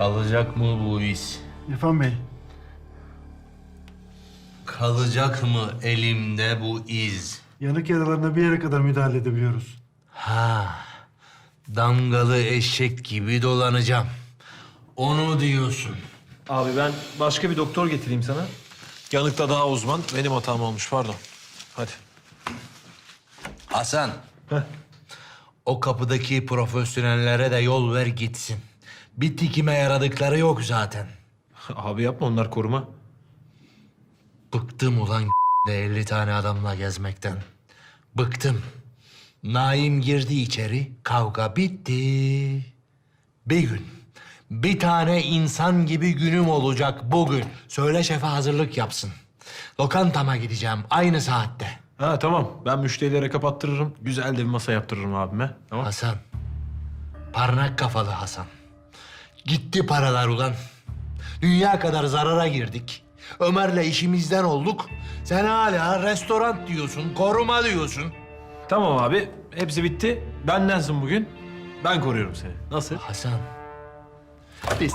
Kalacak mı bu iz? İrfan Bey, Kalacak mı elimde bu iz? yanık yaralarına bir yere kadar müdahale edebiliyoruz. Ha, damgalı eşek gibi dolanacağım. Onu diyorsun. Abi ben başka bir doktor getireyim sana. Yanıkta daha uzman. Benim hatam olmuş pardon. Hadi. Hasan, Heh. o kapıdaki profesyonellere de yol ver gitsin. Bir tikime yaradıkları yok zaten. Abi yapma onlar koruma. Bıktım ulan de 50 tane adamla gezmekten. Bıktım. Naim girdi içeri, kavga bitti. Bir gün, bir tane insan gibi günüm olacak bugün. Söyle şefe hazırlık yapsın. Lokantama gideceğim aynı saatte. Ha tamam. Ben müşterilere kapattırırım. Güzel de bir masa yaptırırım abime. Tamam. Hasan, parnak kafalı Hasan. Gitti paralar ulan. Dünya kadar zarara girdik. Ömer'le işimizden olduk. Sen hala restoran diyorsun, koruma diyorsun. Tamam abi. Hepsi bitti. Bendensin bugün. Ben koruyorum seni. Nasıl? Hasan. Biz...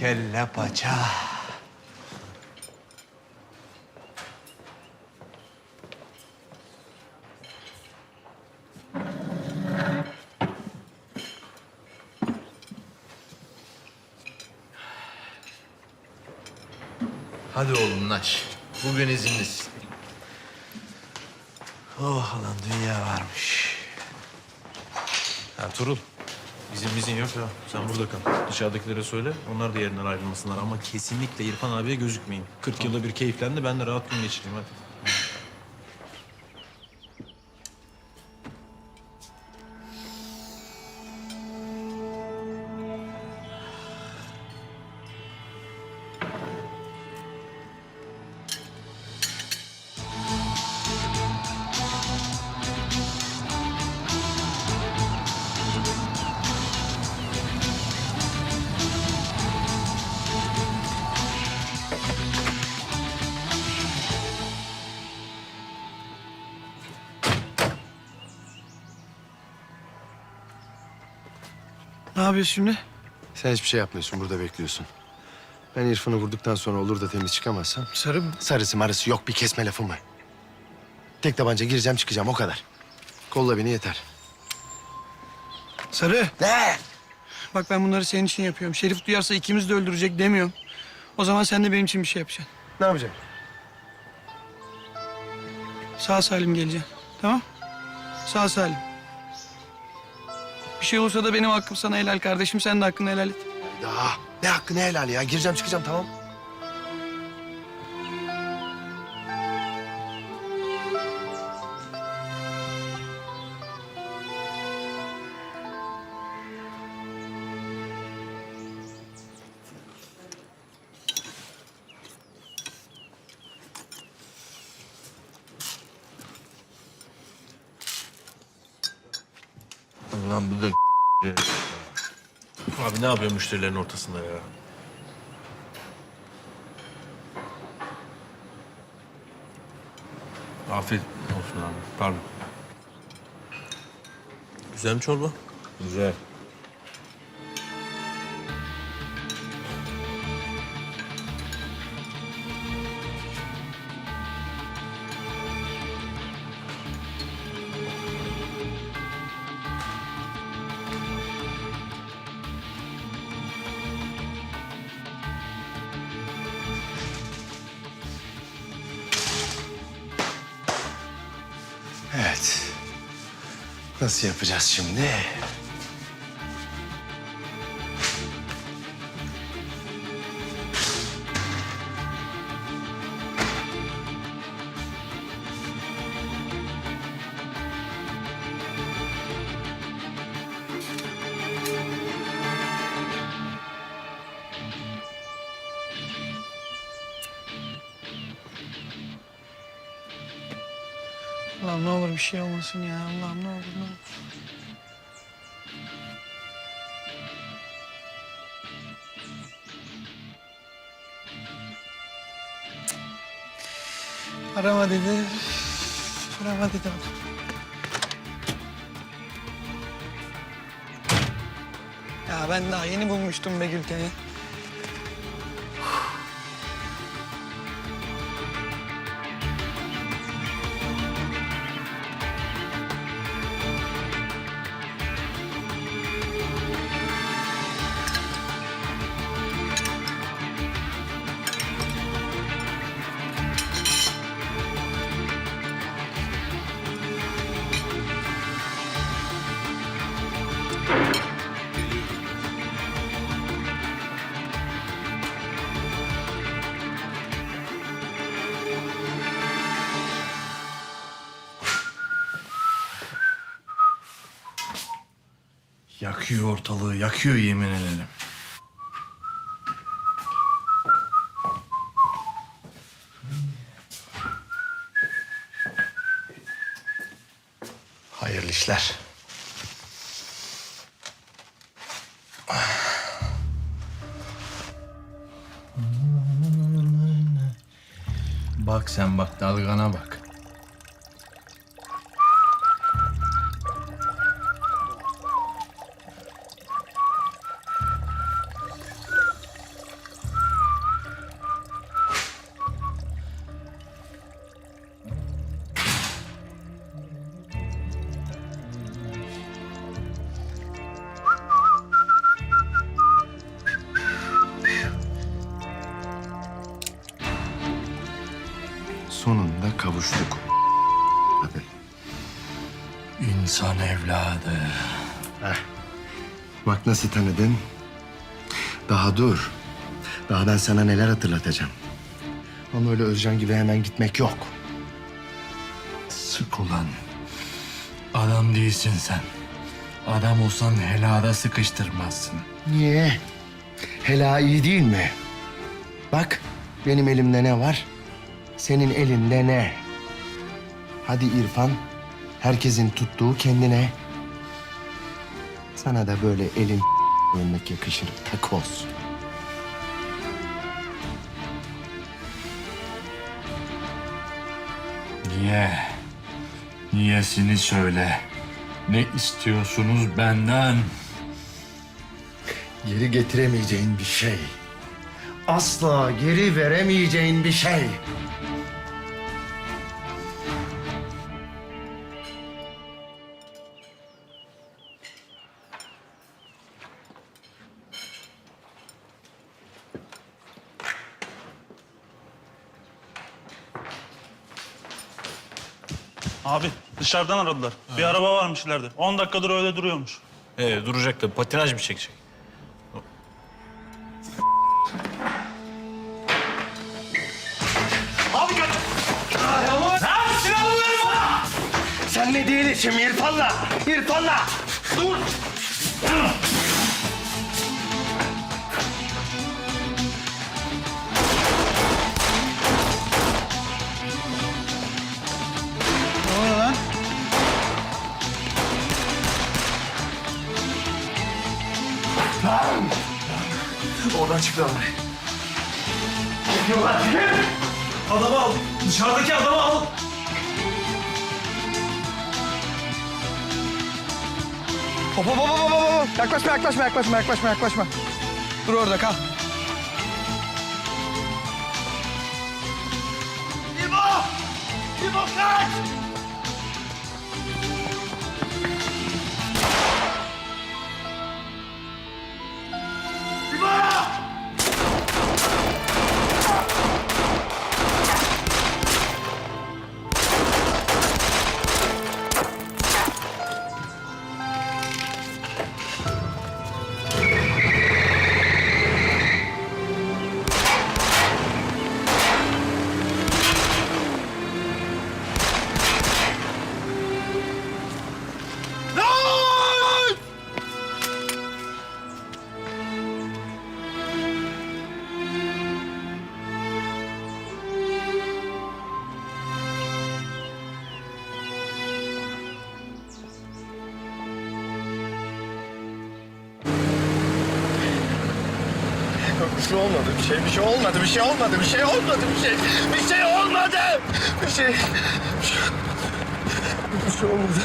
Kelle paça. Hadi oğlum Naş. Bugün izinlisin. Oh lan dünya varmış. Ertuğrul. Bizim izin yok ya. Sen burada kal. Dışarıdakilere söyle. Onlar da yerinden ayrılmasınlar. Ama kesinlikle İrfan abiye gözükmeyin. 40 yılda bir keyiflendi. Ben de rahat gün geçireyim hadi. Ne yapıyorsun şimdi? Sen hiçbir şey yapmıyorsun, burada bekliyorsun. Ben İrfan'ı vurduktan sonra olur da temiz çıkamazsam... Sarı mı? Sarısı marısı yok, bir kesme lafım var. Tek tabanca gireceğim, çıkacağım, o kadar. Kolla beni yeter. Sarı. Ne? Bak ben bunları senin için yapıyorum. Şerif duyarsa ikimiz de öldürecek demiyorum. O zaman sen de benim için bir şey yapacaksın. Ne yapacağım? Sağ salim geleceksin. Tamam? Sağ salim. Bir şey olursa da benim hakkım sana helal kardeşim. Sen de hakkını helal et. Ya ne hakkı ne helal ya? Gireceğim, çıkacağım, tamam. Lan bu da Abi ne yapıyor müşterilerin ortasında ya? Afiyet olsun abi. Pardon. Güzel mi çorba? Güzel. Nasıl yapacağız şimdi? Allah'ım ne olur bir şey olmasın ya. Allah'ım ne olur ne olur. Arama dedi. Arama dedi. Ya ben daha yeni bulmuştum be. Yakıyor ortalığı, yakıyor yemin ederim. Hayırlı işler. Bak sen bak dalgana bak. Evladı. Bak nasıl tanıdın. Daha dur. Daha ben sana neler hatırlatacağım. Ama öyle Özcan gibi hemen gitmek yok. Sık ulan. Adam değilsin sen. Adam olsan helada sıkıştırmazsın. Niye? Hela iyi değil mi? Bak benim elimde ne var? Senin elinde ne? Hadi İrfan, herkesin tuttuğu kendine. Sana da böyle elin ölmek yakışır takoz. Niye? Niyesini söyle. Ne istiyorsunuz benden? Geri getiremeyeceğin bir şey. Asla geri veremeyeceğin bir şey. Abi dışarıdan aradılar. Bir araba varmış ileride. 10 dakikadır öyle duruyormuş. Ee, duracak da patinaj mı çekecek? Sen ne değilsin İrfan'la? İrfan'la! Dur! Ne Oradan çıkıyorlar. Adamı al. Dışarıdaki adamı al. Hop hop hop hop hop. Yaklaşma yaklaşma yaklaşma yaklaşma yaklaşma. Dur orada kal. Şey olmadı, bir şey, bir şey olmadı, bir şey olmadı, bir şey olmadı, bir şey, bir şey olmadı. Bir şey, bir şey, bir şey olmadı.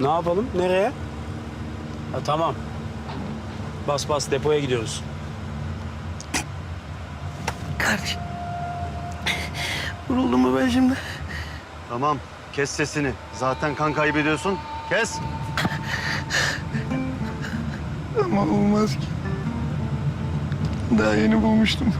Ne yapalım? Nereye? Ha, tamam. Bas bas depoya gidiyoruz. Kardeş. Vuruldum mu ben şimdi? Tamam, kes sesini. Zaten kan kaybediyorsun. Kes. Ama olmaz ki. Daha yeni bulmuştum.